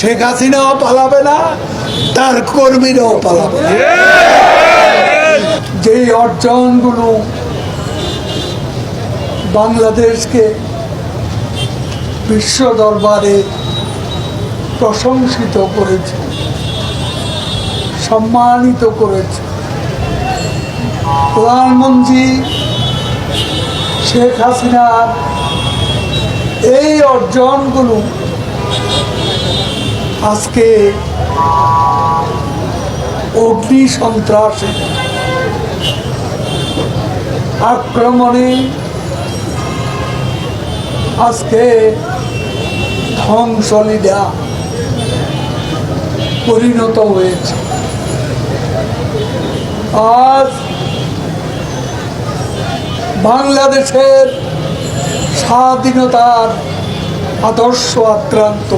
শেখ হাসিনাও পালাবে না, তার কর্মীরাও পালাবে যেই অর্জনগুলো বাংলাদেশকে বিশ্ব দরবারে প্রশংসিত করেছে, সম্মানিত করেছে, প্রধানমন্ত্রী শেখ হাসিনার এই অর্জনগুলো আজকে অগ্নি সন্ত্রাসে আক্রমণে আজকে ধ্বংসলীলা পরিণত হয়েছে। আজ বাংলাদেশের স্বাধীনতার আদর্শ আক্রান্ত